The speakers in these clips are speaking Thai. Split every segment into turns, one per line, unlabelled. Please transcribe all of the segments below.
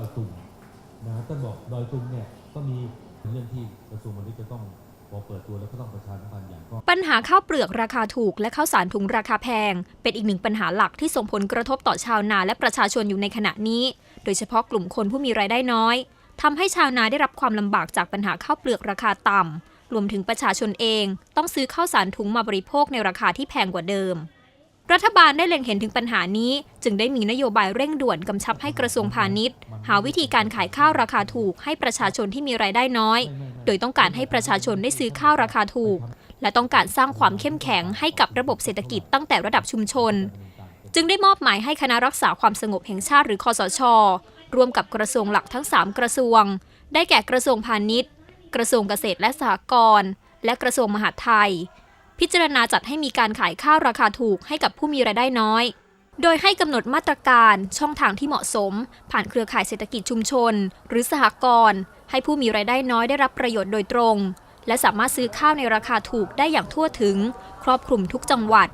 อยตุงนะท่านบอกดอยตุงเนี่ยก็มีเรื่องที่กระทรวงพาณิชย์จะต้องพอเปิดตัวแล้วก็ต้องประชาสัมพันธ์อย่างก็
ปัญหาข้าวเปลือกราคาถูกและข้าวสารถุงราคาแพง เป็นอีกหนึ่งปัญหาหลักที่ส่งผลกระทบต่อชาวนาและประชาชนอยู่ในขณะนี้ โดยเฉพาะกลุ่มคนผู้มีรายได้น้อยทำให้ชาวนาได้รับความลำบากจากปัญหาข้าวเปลือกราคาต่ำรวมถึงประชาชนเอง ต้องซื้อข้าวสารถุงมาบริโภคในราคาที่แพงกว่าเดิม รัฐบาลได้เล็งเห็นถึงปัญหานี้ จึงได้มีนโยบายเร่งด่วนกำชับให้กระทรวงพาณิชย์ หาวิธีการขายข้าวราคาถูกให้ประชาชนที่มีรายได้น้อย โดยต้องการให้ประชาชนได้ซื้อข้าวราคาถูก และต้องการสร้างความเข้มแข็งให้กับระบบเศรษฐกิจตั้งแต่ระดับชุมชน จึงได้มอบหมายให้คณะรักษาความสงบแห่งชาติหรือคอสช ร่วมกับกระทรวงหลักทั้ง 3 กระทรวง ได้แก่กระทรวงพาณิชย์ กระทรวงเกษตรและสหกรณ์และกระทรวงมหาดไทย พิจารณาจัดให้มีการขายข้าวราคาถูกให้กับผู้มีรายได้น้อย โดยให้กำหนดมาตรการช่องทางที่เหมาะสม ผ่านเครือข่ายเศรษฐกิจชุมชน หรือสหกรณ์ให้ผู้มีรายได้น้อยได้รับประโยชน์โดยตรง และสามารถซื้อข้าวในราคาถูกได้อย่างทั่วถึง ครอบคลุมทุกจังหวัด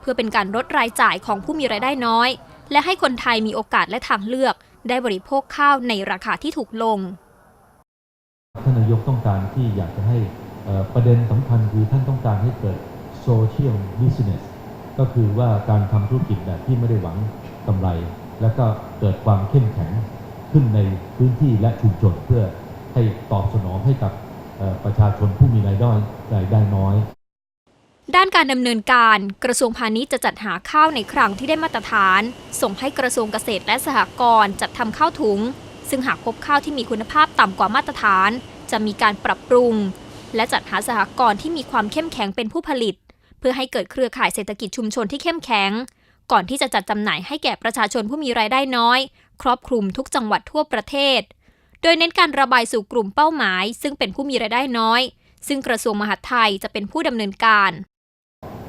เพื่อเป็นการลดรายจ่ายของผู้มีรายได้น้อย และให้คนไทยมีโอกาสและทางเลือก ได้บริโภคข้าวในราคาที่ถูกลง
ท่านนายกต้องการที่อยากจะให้ประเด็นสำคัญคือท่านต้องการให้เกิด โซเชียลบิสเนสก็คือว่าการทำธุรกิจแบบที่ไม่ได้หวังกำไร แล้วก็เกิดความเข้มแข็งขึ้นในพื้นที่และชุมชนเพื่อให้ตอบสนองให้กับประชาชนผู้มีรายได้รายได้น้อย
ด้านการดำเนินการกระทรวงพาณิชย์จะจัดหาข้าวในครั้งที่ได้มาตรฐาน ส่งให้กระทรวงเกษตรและสหกรณ์จัดทำข้าวถุง ซึ่งหากพบข้าวที่มีคุณภาพต่ำกว่ามาตรฐาน จะมีการปรับปรุง และจัดหาสหกรณ์ที่มีความเข้มแข็งเป็นผู้ผลิต เพื่อให้เกิดเครือข่ายเศรษฐกิจชุมชนที่เข้มแข็ง ก่อนที่จะจัดจำหน่ายให้แก่ประชาชนผู้มีรายได้น้อย ครอบคลุมทุกจังหวัดทั่วประเทศ โดยเน้นการระบายสู่กลุ่มเป้าหมาย ซึ่งเป็นผู้มีรายได้น้อย ซึ่งกระทรวงมหาดไทยจะเป็นผู้ดำเนินการ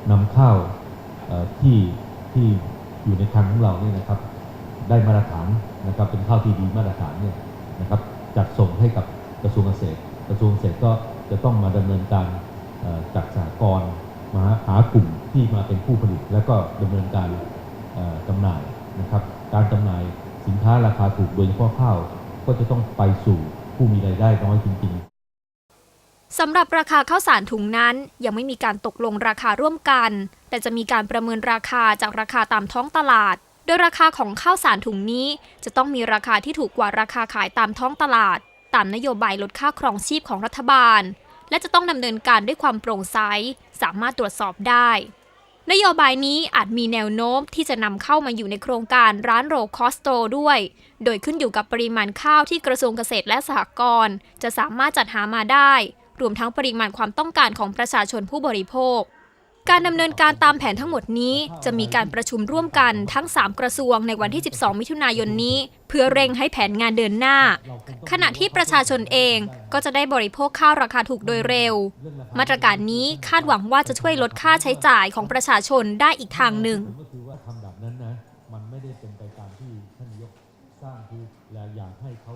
นำข้าวที่ที่อยู่ในคลังของเราเนี่ยนะครับ ได้มาตรฐานนะครับเป็นข้าวที่ดีมาตรฐานเนี่ยนะครับจัดส่งให้กับกระทรวงเกษตร กระทรวงเกษตรก็จะต้องมาดำเนินการจัดสหกร ณ์มาหากลุ่มที่มาเป็นผู้ผลิต แล้วก็ดำเนินการเอ่อจำหน่ายนะครับ การจำหน่ายสินค้าราคาถูกโดยเฉพาะข้าวก็จะต้องไปสู่ผู้มีรายได้น้อยจริง ๆ
สำหรับราคาข้าวสารถุงนั้น ยังไม่มีการตกลงราคาร่วมกัน แต่จะมีการประเมินราคาจากราคาตามท้องตลาด โดยราคาของข้าวสารถุงนี้ จะต้องมีราคาที่ถูกกว่าราคาขายตามท้องตลาด ตามนโยบายลดค่าครองชีพของรัฐบาล และจะต้องดำเนินการด้วยความโปร่งใส สามารถตรวจสอบได้ นโยบายนี้อาจมีแนวโน้มที่จะนำเข้ามาอยู่ในโครงการร้านโรคอสโตด้วย โดยขึ้นอยู่กับปริมาณข้าวที่กระทรวงเกษตรและสหกรณ์จะสามารถจัดหามาได้ รวมทั้งปริมาณความต้องการของประชาชนผู้บริโภค การดำเนินการตามแผนทั้งหมดนี้ จะมีการประชุมร่วมกันทั้ง 3 กระทรวงในวันที่ 12 มิถุนายนนี้ เพื่อเร่งให้แผนงานเดินหน้า ขณะที่ประชาชนเองก็จะได้บริโภคข้าวราคาถูกโดยเร็ว มาตรการนี้คาดหวังว่าจะช่วยลดค่าใช้จ่ายของประชาชนได้อีกทางหนึ่ง
ก็คือว่าทำแบบนั้นนะมันไม่ได้เป็นไปตามที่ท่านยกสร้างคือและอยากให้เขา